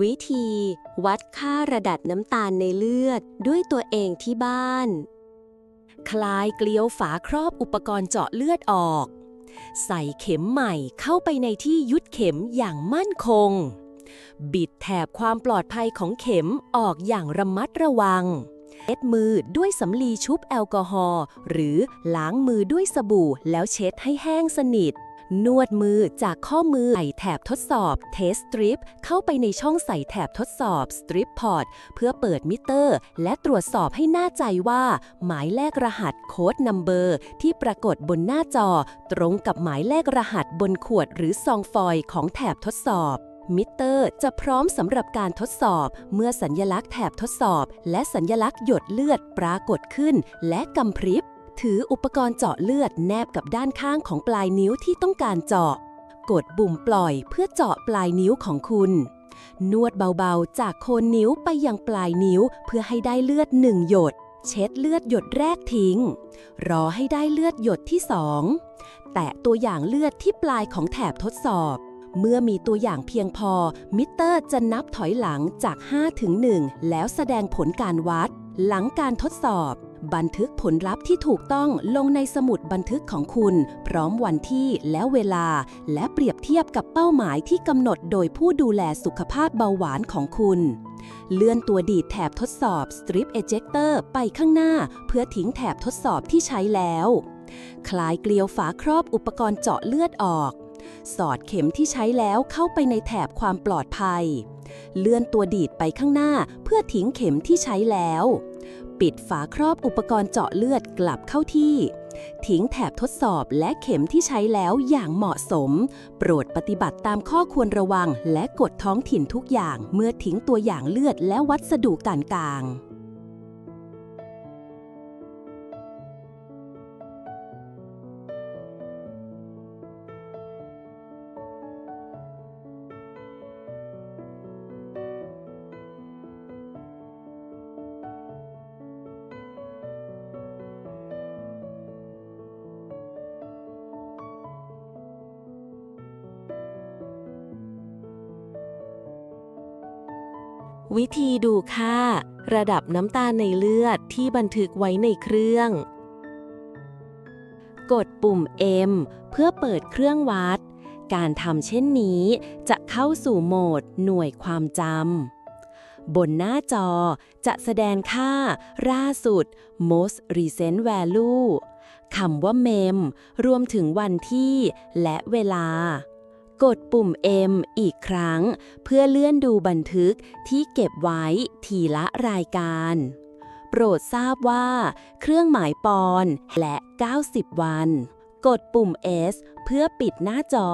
วิธี วัดค่าระดับน้ำตาลในเลือดด้วยตัวเองที่บ้าน คลายเกลียวฝาครอบอุปกรณ์เจาะเลือดออก ใส่เข็มใหม่เข้าไปในที่ยุดเข็มอย่างมั่นคง บิดแถบความปลอดภัยของเข็มออกอย่างระมัดระวังเช็ดมือด้วยสำลีชุบแอลกอฮอล์หรือล้างมือด้วยสบู่แล้วเช็ดให้แห้งสนิท นวดมือจากข้อมือใส่แถบทดสอบ เทสตริปเข้าไปในช่องใส่แถบทดสอบสตริปพอร์ตเพื่อเปิดมิเตอร์ และตรวจสอบให้แน่ใจว่า หมายเลขรหัสโค้ดนัมเบอร์ที่ปรากฏบนหน้าจอ ตรงกับหมายเลขรหัสบนขวดหรือซองฟอยล์ของแถบทดสอบมิเตอร์จะพร้อมสำหรับการทดสอบเมื่อสัญญลักษณ์แถบทดสอบ และสัญญลักษณ์หยดเลือดปรากฏขึ้น และกำพริบ ถืออุปกรณ์เจาะเลือดแนบกับด้านข้างของปลายนิ้วที่ต้องการเจาะ กดปุ่มปล่อยเพื่อเจาะปลายนิ้วของคุณ นวดเบาๆ จากโคนนิ้วไปยังปลายนิ้วเพื่อให้ได้เลือดหนึ่งหยด เช็ดเลือดหยดแรกทิ้ง รอให้ได้เลือดหยดที่สองแตะตัวอย่างเลือดที่ปลายของแถบทดสอบ เมื่อมีตัวอย่างเพียงพอ มิเตอร์จะนับถอยหลังจาก 5 ถึง 1 แล้วแสดงผลการวัด หลังการทดสอบ บันทึกผลลัพธ์ที่ถูกต้องลงในสมุดบันทึกของคุณ พร้อมวันที่และเวลา และเปรียบเทียบกับเป้าหมายที่กำหนดโดยผู้ดูแลสุขภาพเบาหวานของคุณ เลื่อนตัวดีดแถบทดสอบ Strip Ejector ไปข้างหน้า เพื่อทิ้งแถบทดสอบที่ใช้แล้ว คลายเกลียวฝาครอบอุปกรณ์เจาะเลือดออก สอดเข็มที่ใช้แล้วเข้าไปในแถบความปลอดภัย เลื่อนตัวดีดไปข้างหน้าเพื่อทิ้งเข็มที่ใช้แล้ว ปิดฝาครอบอุปกรณ์เจาะเลือดกลับเข้าที่ ทิ้งแถบทดสอบและเข็มที่ใช้แล้วอย่างเหมาะสม โปรดปฏิบัติตามข้อควรระวัง และกฎท้องถิ่นทุกอย่างเมื่อทิ้งตัวอย่างเลือดและวัสดุการกลาง วิธีดูค่า ระดับน้ำตาลในเลือดที่บันทึกไว้ในเครื่อง กดปุ่ม M เพื่อเปิดเครื่องวัด การทำเช่นนี้จะเข้าสู่โหมดหน่วยความจำ บนหน้าจอจะแสดงค่าล่าสุด most recent value คำว่า mem รวมถึงวันที่และเวลา กดปุ่ม M อีกครั้ง เพื่อเลื่อนดูบันทึกที่เก็บไว้ทีละรายการ โปรดทราบว่า เครื่องหมายปอนและ 90 วัน กดปุ่ม S เพื่อปิดหน้าจอ